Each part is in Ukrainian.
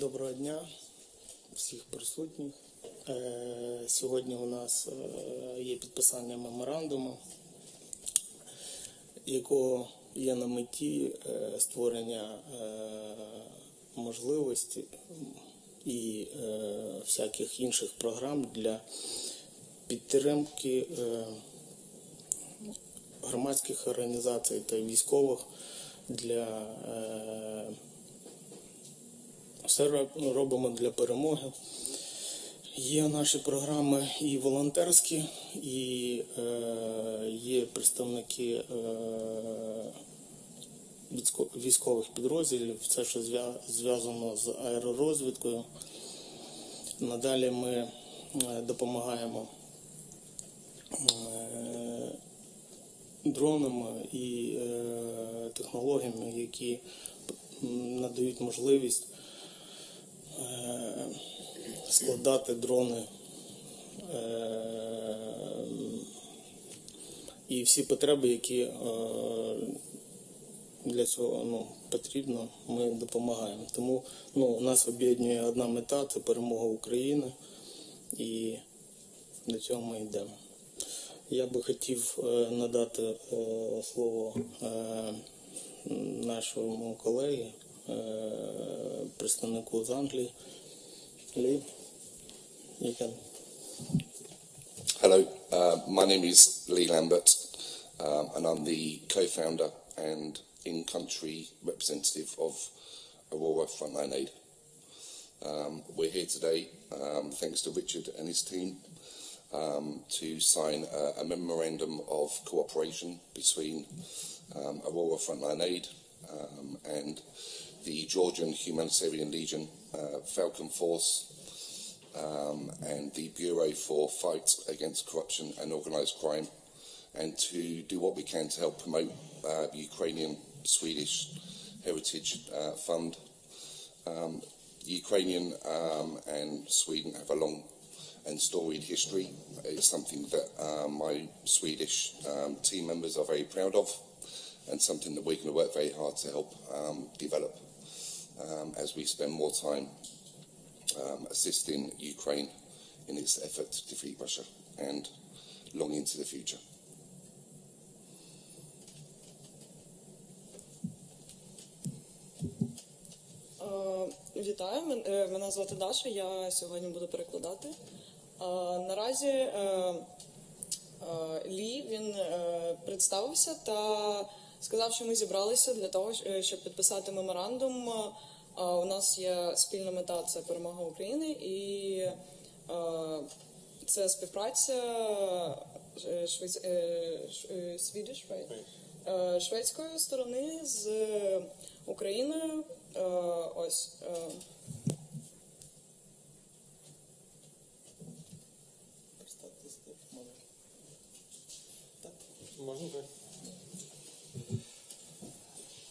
Доброго дня всіх присутніх. Е, Сьогодні у нас е, є підписання меморандуму, якого є на меті е, створення можливості і всяких інших програм для підтримки громадських організацій та військових для все роб- робимо для перемоги. Є наші програми і волонтерські, і е, є представники е, військових підрозділів, все, що зв'язано з аеророзвідкою. Надалі ми е, допомагаємо е, дронами і е, технологіями, які надають можливість складати дрони е, і всі потреби, які е, для цього ну, потрібно, ми допомагаємо. Тому ну, нас об'єднує одна мета це перемога України, і до цього ми йдемо. Я би хотів е, надати е, слово е, нашому колеги, е, представнику з Англії. Лі, you can. Hello, uh, my name is Lee Lambert, um, and I'm the co-founder and in-country representative of Aurora Frontline Aid. Um, we're here today, um, thanks to Richard and his team, um, to sign a, a memorandum of cooperation between um, Aurora Frontline Aid um, and the Georgian Humanitarian Legion uh, Falcon Force um, and the Bureau for Fight Against Corruption and Organised Crime, and to do what we can to help promote uh, the Ukrainian Swedish Heritage uh, Fund. Um, Ukrainian um, and Sweden have a long and storied history. It's something that uh, my Swedish um, team members are very proud of, and something that we're going to work very hard to help um, develop um, as we spend more time um, assisting Ukraine in its effort to defeat Russia and long into the future. Е, Вітаю, мен- е, мене звати Даша. Я сьогодні буду перекладати. Е, Наразі е, е, Лі він е, представився та сказав, що ми зібралися для того, е, щоб підписати меморандум. Е, У нас є спільна мета це перемога України і е, це співпраця е, швейц... е, ш- е, Swedish, right? Е, шведської сторони з Україною. Е, Ось. е, Можна так?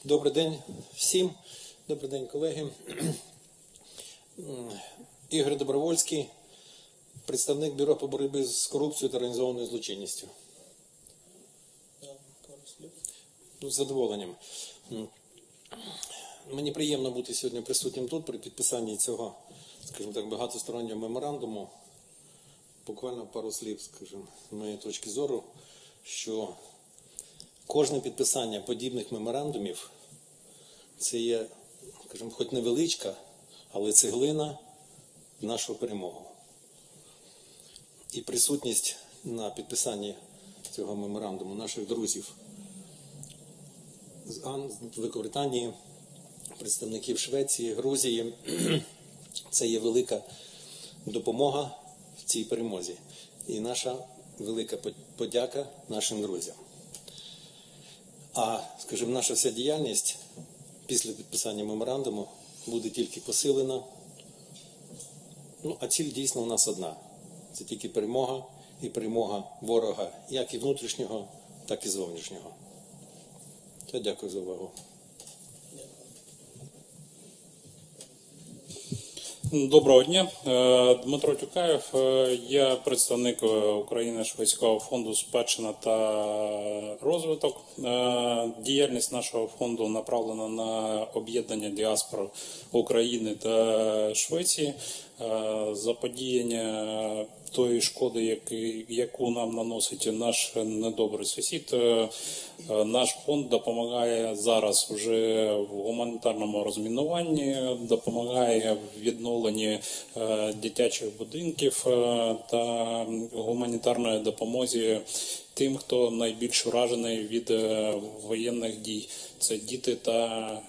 Добрий день всім. Добрий день, колеги. Ігор Добровольський, представник Бюро по боротьбі з корупцією та організованою злочинністю. З задоволенням. Мені приємно бути сьогодні присутнім тут при підписанні цього, скажімо так, багатостороннього меморандуму. Буквально пару слів, скажімо, з моєї точки зору, що кожне підписання подібних меморандумів це є, скажімо, хоч невеличка, але цеглина в нашу перемогу. І присутність на підписанні цього меморандуму наших друзів з з Великобританії, представників Швеції, Грузії. Це є велика допомога в цій перемозі. І наша велика подяка нашим друзям. А, скажімо, наша вся діяльність після підписання меморандуму буде тільки посилена. Ну, а ціль дійсно у нас одна: це тільки перемога і перемога ворога, як і внутрішнього, так і зовнішнього. Я дякую за увагу. Доброго дня, Е, Дмитро Тюкаєв. Е, Я представник е, України Шведського фонду спадщина та розвиток. Діяльність нашого фонду направлена на об'єднання діаспор України та Швеції, заподіяння тої шкоди, яку нам наносить наш недобрий сусід. Е, е, Наш фонд допомагає зараз вже в гуманітарному розмінуванні, допомагає в відновленні е, дитячих будинків е, та гуманітарної допомозі тим, хто найбільш вражений від е, воєнних дій. Це діти та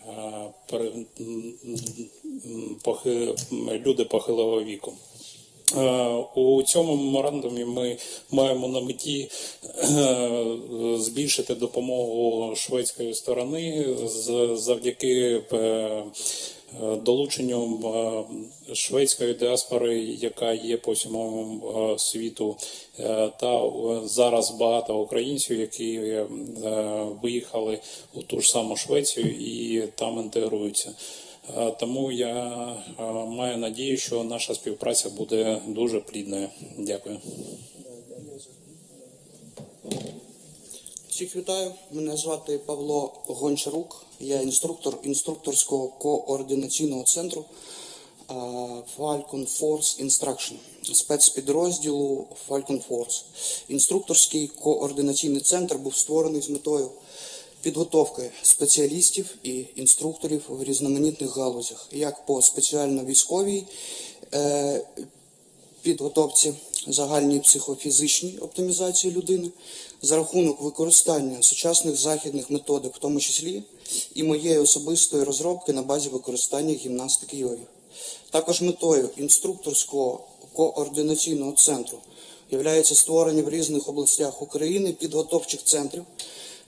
е, люди похилого віку. Е, У цьому меморандумі ми маємо на меті збільшити допомогу шведської сторони завдяки е, долученню е, шведської діаспори, яка є по всьому е, світу, та зараз багато українців, які виїхали у ту ж саму Швецію і там інтегруються. Тому я маю надію, що наша співпраця буде дуже плідною. Дякую. Всіх вітаю. Мене звати Павло Гончарук. Я інструктор інструкторського координаційного центру Falcon Force Instruction, спецпідрозділу Falcon Force. Інструкторський координаційний центр був створений з метою підготовки спеціалістів і інструкторів в різноманітних галузях, як по спеціально військовій е, підготовці загальній психофізичній оптимізації людини за рахунок використання сучасних західних методик, в тому числі і моєї особистої розробки на базі використання гімнастики йоги. Також метою інструкторського координаційного центру є створення в різних областях України підготовчих центрів,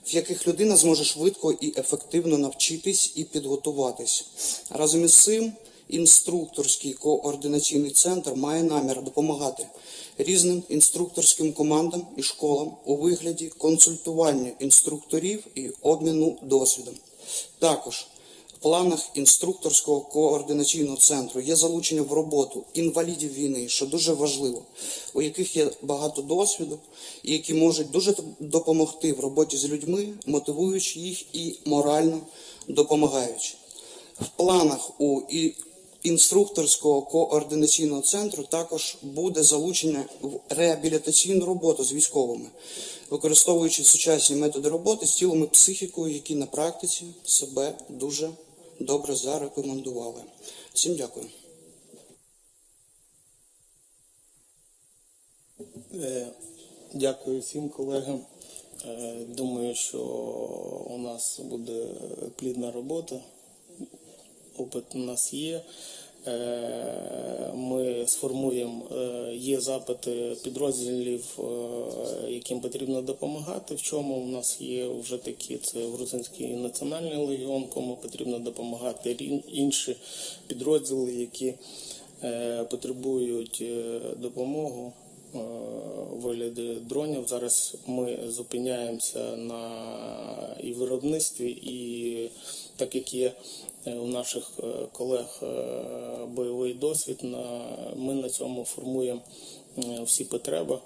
в яких людина зможе швидко і ефективно навчитись і підготуватись. Разом із цим інструкторський координаційний центр має намір допомагати різним інструкторським командам і школам у вигляді консультування інструкторів і обміну досвідом. Також в планах інструкторського координаційного центру є залучення в роботу інвалідів війни, що дуже важливо, у яких є багато досвіду, і які можуть дуже допомогти в роботі з людьми, мотивуючи їх і морально допомагаючи. В планах у інструкторського координаційного центру також буде залучення в реабілітаційну роботу з військовими, використовуючи сучасні методи роботи з тілом і психікою, які на практиці себе дуже добре зарекомендували. Всім дякую. Е, Дякую всім колегам. Е, Думаю, що у нас буде плідна робота. Опит у нас є. Е, Ми сформуємо, е, є запити підрозділів, е, яким потрібно допомагати. В чому у нас є вже такі, це Грузинський національний легіон, кому потрібно допомагати, інші підрозділи, які потребують допомоги. Вигляді дронів. Зараз ми зупиняємося на і виробництві, і так як є е, у наших е, колег е, бойовий досвід, ми на цьому формуємо е, всі потреби.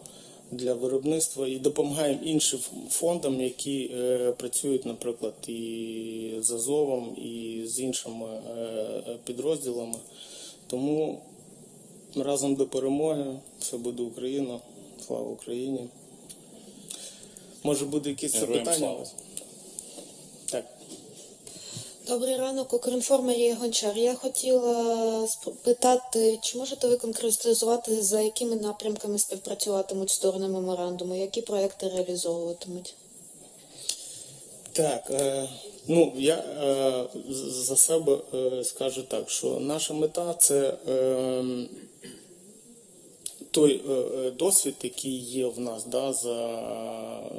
Для виробництва і допомагаємо іншим фондам, які е, працюють, наприклад, і з Азовом, і з іншими е, підрозділами. Тому разом до перемоги. Все буде Україна. Слава Україні. Може буде якісь запитання? Так. Добрий ранок, Укрінформ Марія Гончар. Я хотіла спитати, чи можете ви конкретизувати, за якими напрямками співпрацюватимуть сторони меморандуму, які проекти реалізовуватимуть? Так, е, ну я е, за себе е, скажу так, що наша мета це е, той е, е, досвід, який є в нас да, за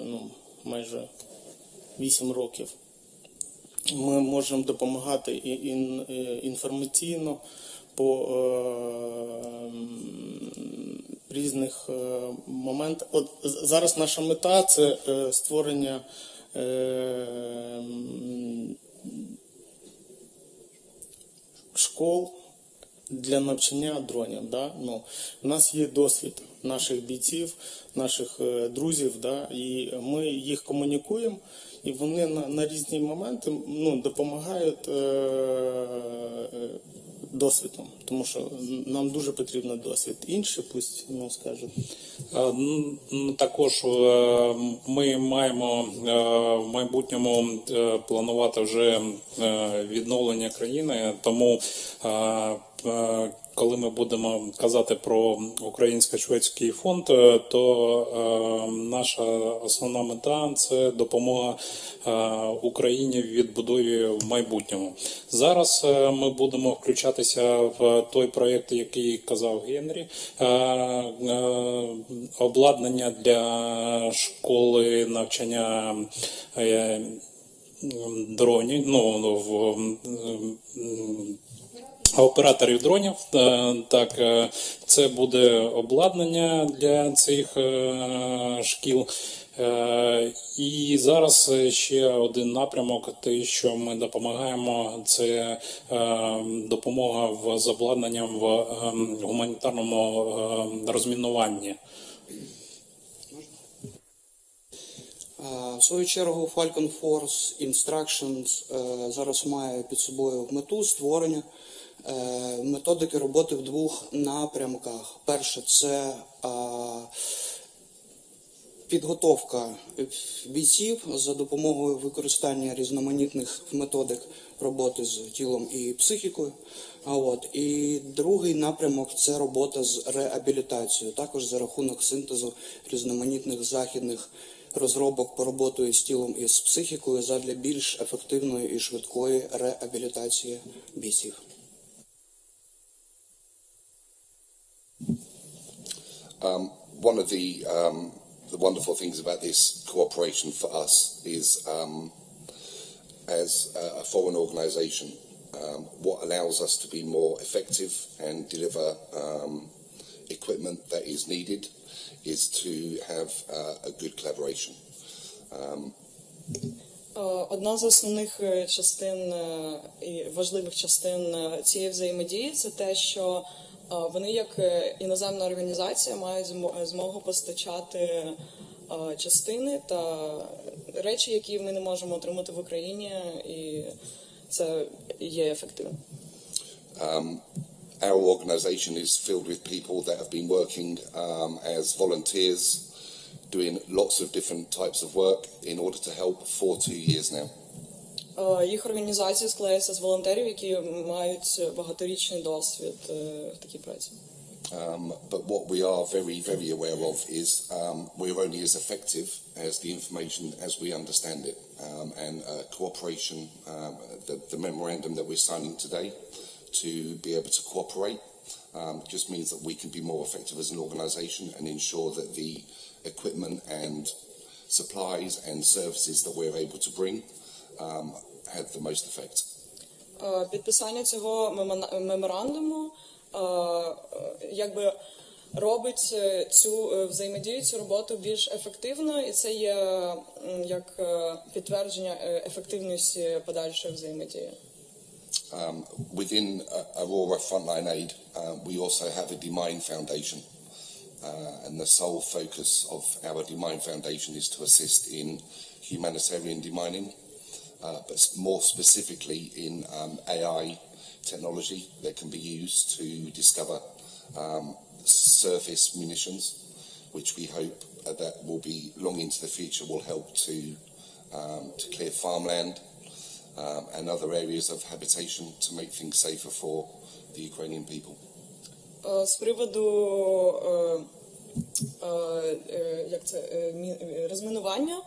ну, майже 8 років. Ми можемо допомагати інформаційно по е, різних моментах. От зараз наша мета це створення школ для навчання дронів. Да? Ну, у нас є досвід наших бійців, наших е, друзів, да? і ми їх комунікуємо, і вони на, на різні моменти ну, допомагають е, е, досвідом, тому що нам дуже потрібен досвід. Інші пусть ну, скажуть. Е, Також е, ми маємо е, в майбутньому планувати вже відновлення країни, тому коли ми будемо казати про українсько-шведський фонд, е, то е, наша основна мета це допомога е, Україні в відбудові в майбутньому. Зараз ми будемо включатися в той проєкт, який казав Генрі. Обладнання для школи навчання дронів. Ну, в, Операторів дронів, Е, так е, це буде обладнання для цих е, шкіл. І зараз ще один напрямок, те, що ми допомагаємо, це допомога в з обладнанням в е, гуманітарному е, розмінуванні. В свою чергу Falcon Force Instructions зараз має під собою мету створення методики роботи в двох напрямках. Перше це е, підготовка бійців за допомогою використання різноманітних методик роботи з тілом і психікою. От і другий напрямок це робота з реабілітацією, також за рахунок синтезу різноманітних західних розробок по роботою з тілом і з психікою задля більш ефективної і швидкої реабілітації бійців. Um, one of the um, the wonderful things about this cooperation for us is, um, as a, a foreign organisation, um, what allows us to be more effective and deliver um, equipment that is needed is to have uh, a good collaboration. Um, Е, Одна з основних е, частин е, і важливих частин е, цієї взаємодії це те, що е, вони, як е, іноземна організація, мають змогу постачати е, частини та речі, які ми не можемо отримати в Україні, і це є ефективним. Um, our organisation is filled with people that have been working um, as volunteers, doing lots of different types of work in order to help for two years now. Е, Їх організація складається з волонтерів, які мають багаторічний досвід е, в такій праці. Um, but what we are very, very aware of is um, we're only as effective as the information as we understand it. Um, and uh, cooperation, um, the, the memorandum that we're signing today to be able to cooperate um, just means that we can be more effective as an organisation and ensure that the equipment and supplies and services that we're able to bring um, have the most effect. Е, Підписання цього мемона- меморандуму е, е, якби робить е, цю е, взаємодію, цю роботу більш ефективною, і це є м, як е, підтвердження е, ефективності подальшої взаємодії. Um, within uh, Aurora Frontline Aid, uh, we also have a Demine Foundation. Uh, and the sole focus of our Demine Foundation is to assist in humanitarian demining, uh, but s- more specifically in um, AI technology that can be used to discover um, surface munitions, which we hope uh, that will be long into the future will help to um, to clear farmland um, and other areas of habitation to make things safer for the Ukrainian people. Е, З приводу е, е, е, як це, е, мі- е, розмінування, е,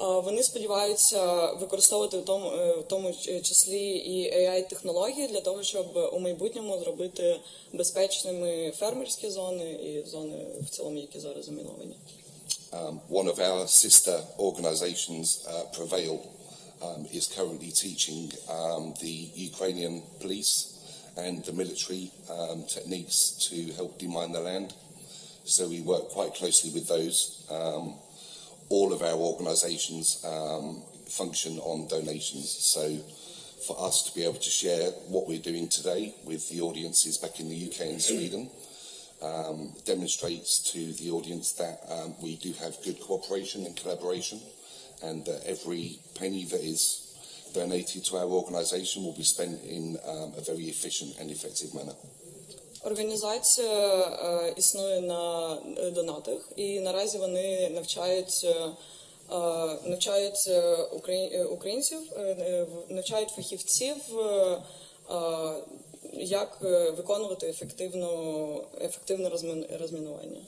Вони сподіваються використовувати в тому, е, в тому числі і AI-технології для того, щоб у майбутньому зробити безпечними фермерські зони і зони в цілому, які зараз заміновані. Um, one of our sister organisations, uh, Prevail, um, is currently teaching um, the Ukrainian police and the military um, techniques to help demine the land. So we work quite closely with those. Um, all of our organisations um, function on donations. So for us to be able to share what we're doing today with the audiences back in the UK and Sweden. Um, demonstrates to the audience that um, we do have good cooperation and collaboration, and that every penny that is donated to our organisation will be spent in um, a very efficient and effective manner. Організація е, існує на е, донатах, і наразі вони навчають, е, е, навчають е, украї- е, українців, е, е, в- навчають фахівців, як виконувати ефективно, ефективне розмін- розмінування.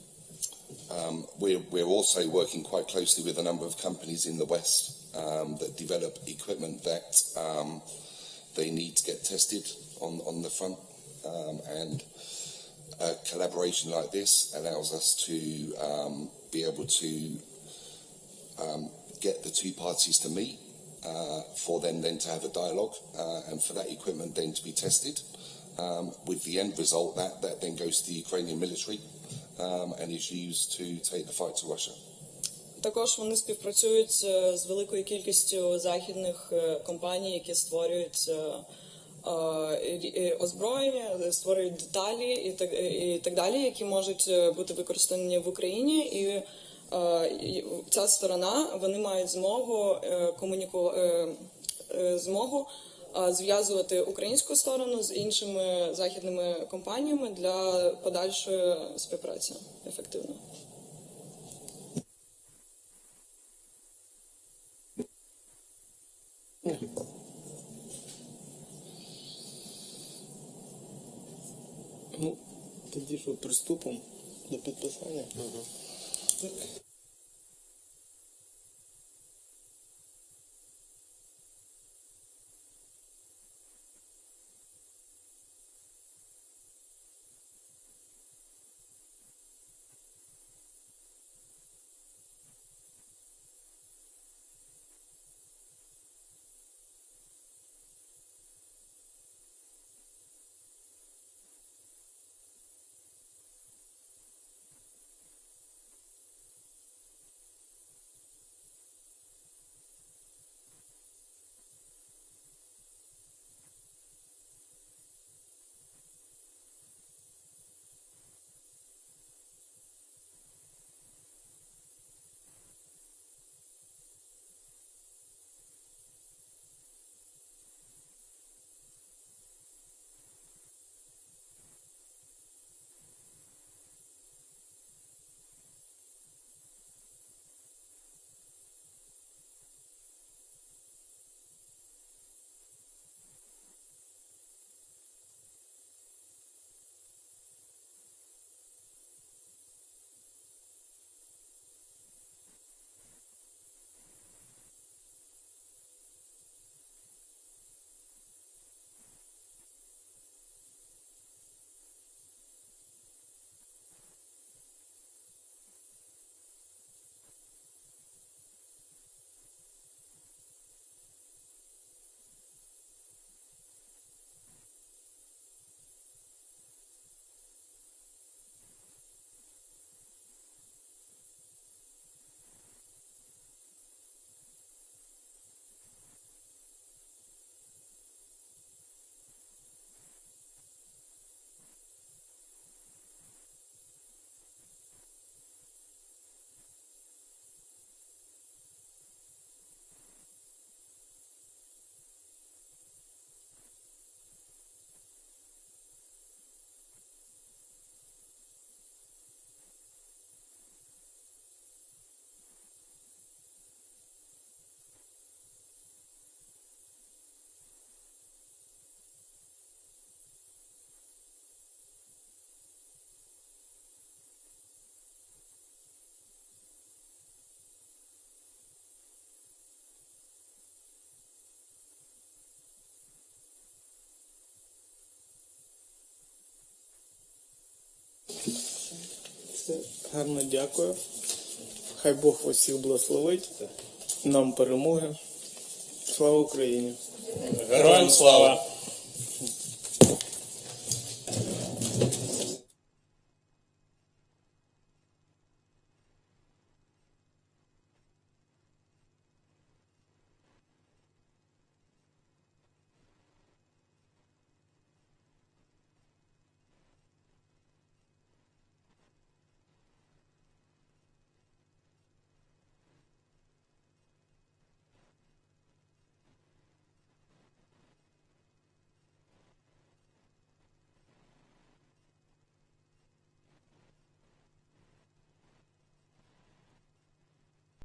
The West um, that develop equipment that um, they need to get tested on, on the front. Um, and a collaboration like this allows us to um, be able to um, get the two parties to meet, uh, for them then to have a dialogue, uh, and for that equipment then to be tested. Um, with the end result, that, that then goes to the Ukrainian military um, and is used to take the fight to Russia. Також вони співпрацюють е, з великою кількістю західних е, компаній, які створюють е, е, рі- е, Озброєння, е, створюють деталі і так, е, і так далі, які можуть е, бути використані в Україні. І е, ця сторона вони мають змогу комунікувати змогу е, зв'язувати українську сторону з іншими західними компаніями для подальшої співпраці ефективно. Ну, приступимо до підписання. Все, гарно дякую. Хай Бог вас всіх благословить. Нам перемоги. Слава Україні! Героям слава!